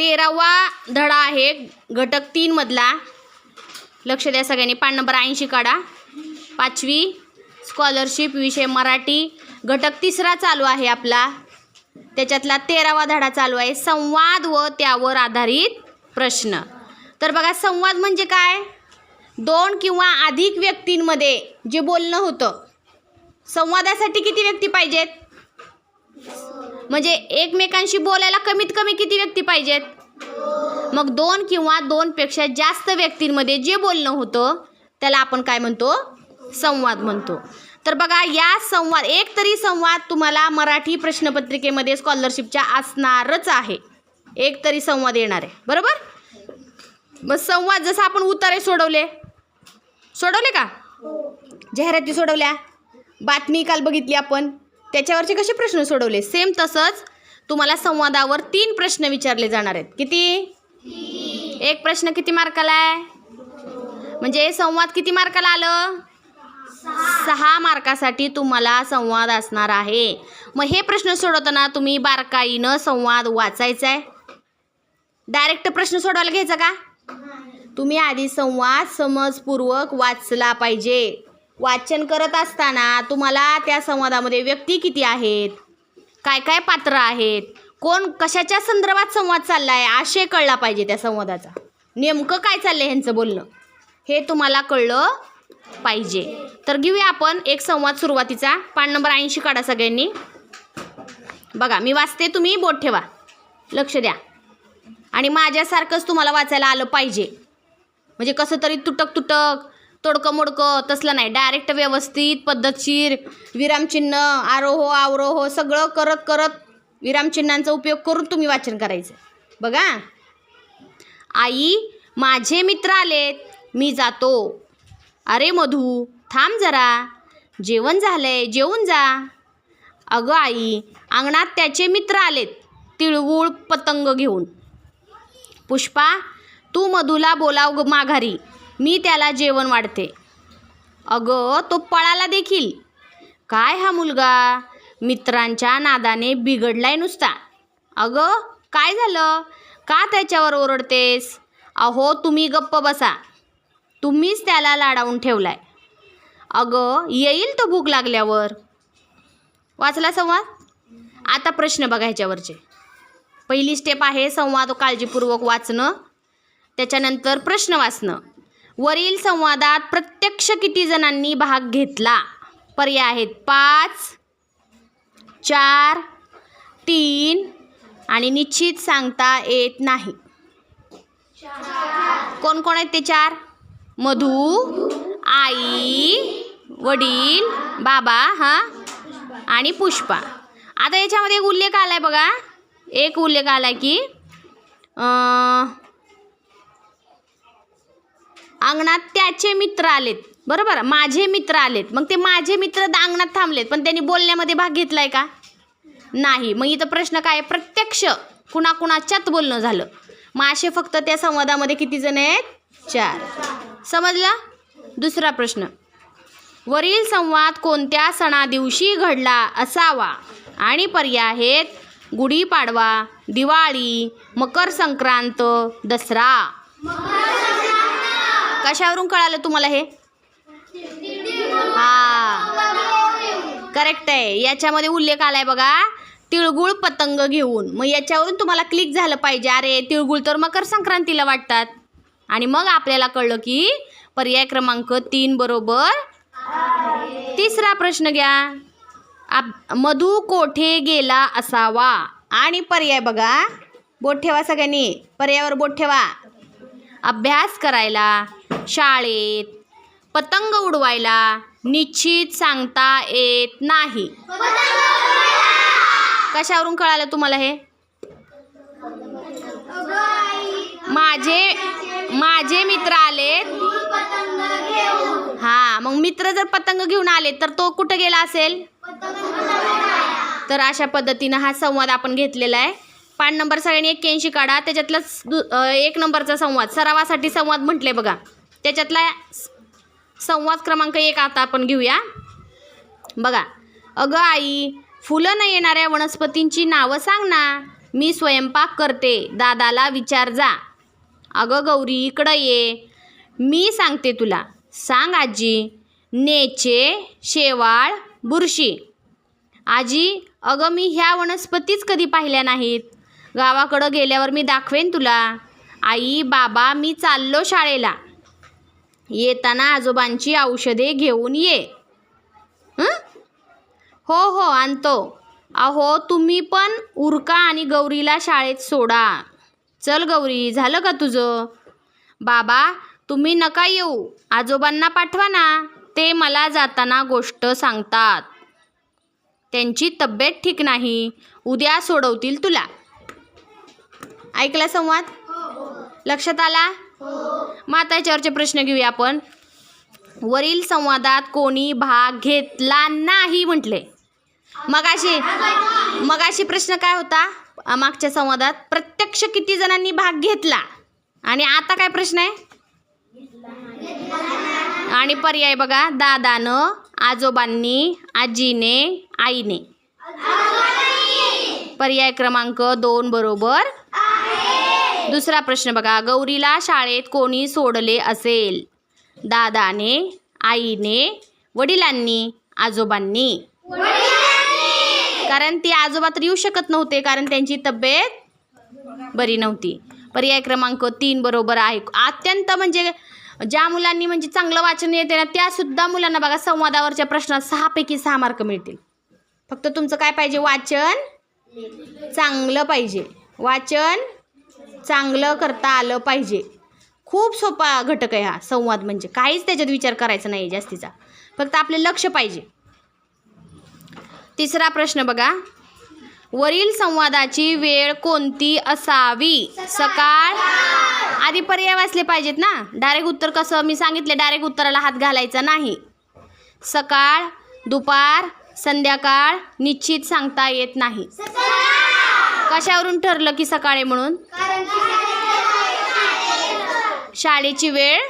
तेरावा धडा आहे घटक तीन मधला. लक्ष द्या सगळ्यांनी. पान नंबर ऐंशी काढा. पाचवी स्कॉलरशिप विषय मराठी. घटक तिसरा चालू आहे आपला. त्याच्यातला तेरावा धडा चालू आहे. संवाद व त्यावर आधारित प्रश्न. तर बघा संवाद म्हणजे काय? दोन किंवा अधिक व्यक्तींमध्ये जे बोलणं होतं. संवादासाठी किती व्यक्ती पाहिजेत? म्हणजे एकमेकांशी बोलायला कमीत कमी किती व्यक्ती पाहिजेत? मग दोन किंवा दोनपेक्षा जास्त व्यक्तींमध्ये जे बोलणं होतं त्याला आपण काय म्हणतो? संवाद म्हणतो. तर बघा या संवाद एक तरी संवाद तुम्हाला मराठी प्रश्नपत्रिकेमध्ये स्कॉलरशिपच्या असणारच आहे. एक तरी संवाद येणार आहे. बरोबर? मग संवाद जसं आपण उतारे सोडवले. सोडवले का? जाहिराती सोडवल्या. बातमी काल बघितली आपण. त्याच्यावरचे कसे प्रश्न सोडवले? सेम तसंच तुम्हाला संवादावर तीन प्रश्न विचारले जाणार आहेत. किती? एक प्रश्न किती मार्काला आहे? म्हणजे संवाद किती मार्काला आलं? सहा मार्कासाठी तुम्हाला संवाद असणार आहे. मग हे प्रश्न सोडवताना तुम्ही बारकाईनं संवाद वाचायचा आहे डायरेक्ट प्रश्न सोडवायला घ्यायचा का? तुम्ही आधी संवाद समजपूर्वक वाचला पाहिजे. वाचन करत असताना तुम्हाला त्या संवादामध्ये व्यक्ती किती आहेत? काय काय पात्र आहेत? कोण कशाच्या संदर्भात संवाद चालला आहे आशय कळला पाहिजे त्या संवादाचा. नेमकं काय चाललं आहे ह्यांचं बोलणं? हे तुम्हाला कळलं पाहिजे. तर घेऊया आपण एक संवाद सुरुवातीचा. पान नंबर ऐंशी काढा सगळ्यांनी. बघा मी वाचते तुम्ही बोट ठेवा. लक्ष द्या. आणि माझ्यासारखंच तुम्हाला वाचायला आलं पाहिजे. म्हणजे कसं तरी तुटक तुटक तोडकं मोडकं तसलं नाही. डायरेक्ट व्यवस्थित पद्धतशीर विरामचिन्ह आरोह आवरोह सगळं करत करत विरामचिन्हांचा उपयोग करून तुम्ही वाचन करायचं. बघा. आई माझे मित्र आलेत. मी जातो. अरे मधू थांब जरा. जेवण झालंय जेवून जा. अगं आई अंगणात त्याचे मित्र आलेत. तिळगुळ पतंग घेऊन. पुष्पा तू मधूला बोलाव ग माघारी. मी त्याला जेवण वाढते. अगं तो पळाला देखील. काय हा मुलगा? मित्रांच्या नादाने बिघडलाय नुसता. अगं काय झालं? का त्याच्यावर ओरडतेस? अहो तुम्ही गप्प बसा. तुम्हीच त्याला लाडावून ठेवलाय. अगं येईल तो भूक लागल्यावर. वाचला संवाद? आता प्रश्न बघा ह्याच्यावरचे. पहिली स्टेप आहे संवाद काळजीपूर्वक वाचणं. त्याच्यानंतर प्रश्न वाचणं. वरील संवादात प्रत्यक्ष किती जणांनी भाग घेतला? पर्याय आहेत पाच चार तीन आणि निश्चित सांगता येत नाही. कोण कोण आहेत ते चार? मधू आई वडील बाबा हां? आणि पुष्पा. आता याच्यामध्ये एक उल्लेख आला आहे बघा. एक उल्लेख आला आहे की आ, अंगणात त्याचे मित्र आलेत. बरोबर? माझे मित्र आलेत. मग ते माझे मित्र अंगणात थांबलेत. पण त्यांनी बोलण्यामध्ये भाग घेतलाय का? नाही. मग इथं प्रश्न काय आहे? प्रत्यक्ष कुणाकुणाच्यात बोलणं झालं. मग असे फक्त त्या संवादामध्ये किती जण आहेत? चार. समजला? दुसरा प्रश्न. वरील संवाद कोणत्या सणादिवशी घडला असावा? आणि पर्याय आहेत गुढीपाडवा दिवाळी मकर संक्रांत दसरा. कशावरून कळालं तुम्हाला हे? हा. करेक्ट आहे. याच्यामध्ये उल्लेख आलाय बघा. तिळगुळ पतंग घेऊन. मग याच्यावरून तुम्हाला क्लिक झालं पाहिजे. अरे तिळगुळ तर मकर संक्रांतीला वाटतात. आणि मग आपल्याला कळलं की पर्याय क्रमांक तीन बरोबर. तिसरा प्रश्न घ्या. आप मधू कोठे गेला असावा? आणि पर्याय बघा. बोट ठेवा सगळ्यांनी. पर्यायावर बोट ठेवा. अभ्यास करायला. शाळेत. पतंग उडवायला निश्चित सांगता येत नाही. कशावरून कळालं तुम्हाला हे? माझे माझे मित्र आलेत हा मग मित्र जर पतंग घेऊन आले तर तो कुठं गेला असेल? तर अशा पद्धतीनं हा संवाद आपण घेतलेला आहे. पान नंबर सगळ्यांनी एक्क्याऐंशी काढा. त्याच्यातलाच दु एक नंबरचा संवाद. सरावासाठी संवाद म्हटले बघा. त्याच्यातला संवाद क्रमांक एक आता आपण घेऊया. बघा अगं आई फुलं न येणाऱ्या वनस्पतींची नावं सांग ना. मी स्वयंपाक करते दादाला विचार जा. अगं गौरी इकडं ये. मी सांगते तुला. सांग आजी. नेचे शेवाळ बुरशी. आजी अगं मी ह्या वनस्पतीच कधी पाहिल्या नाहीत. गावाकडं गेल्यावर मी दाखवेन तुला. आई बाबा मी चाललो शाळेला. येताना आजोबांची औषधे घेऊन ये. हो? हो आणतो. अहो तुम्ही पण उरका आणि गौरीला शाळेत सोडा. चल गौरी झालं का तुझं? बाबा तुम्ही नका येऊ. आजोबांना पाठवा ना. ते मला जाताना गोष्ट सांगतात. त्यांची तब्येत ठीक नाही. उद्या सोडवतील तुला. ऐकला संवाद? लक्षात आला? मग आता याच्यावरचे प्रश्न घेऊया आपण. वरील संवादात कोणी भाग घेतला नाही म्हटले. मगाशी मगाशी प्रश्न काय होता? अ, मागच्या संवादात प्रत्यक्ष किती जणांनी भाग घेतला? आणि आता काय प्रश्न आहे? आणि पर्याय बघा दादानं आजोबांनी आजीने आईने. पर्याय क्रमांक दोन बरोबर दुसरा प्रश्न बघा. गौरीला शाळेत कोणी सोडले असेल? दादाने आईने वडिलांनी आजोबांनी? कारण ती आजोबा तर येऊ शकत नव्हते कारण त्यांची तब्येत बरी नव्हती. पर्याय क्रमांक तीन बरोबर आहे. अत्यंत म्हणजे ज्या मुलांनी म्हणजे चांगलं वाचन येते ना त्यासुद्धा मुलांना बघा संवादावरच्या प्रश्नात सहापैकी सहा मार्क मिळतील. फक्त तुमचं काय पाहिजे? वाचन चांगलं पाहिजे. वाचन चांगलं करता आलं पाहिजे. खूप सोपा घटक आहे हा संवाद म्हणजे. काहीच त्याच्यात विचार करायचा नाही जास्तीचा. फक्त आपले लक्ष पाहिजे. तिसरा प्रश्न बघा. वरील संवादाची वेळ कोणती असावी? सकाळ. आधी पर्याय वाचले पाहिजेत ना. डायरेक्ट उत्तर कसं? मी सांगितले डायरेक्ट उत्तराला हात घालायचा नाही. सकाळ दुपार संध्याकाळ निश्चित सांगता येत नाही. कशावरून ठरलं की सकाळी म्हणून? शाळेची वेळ?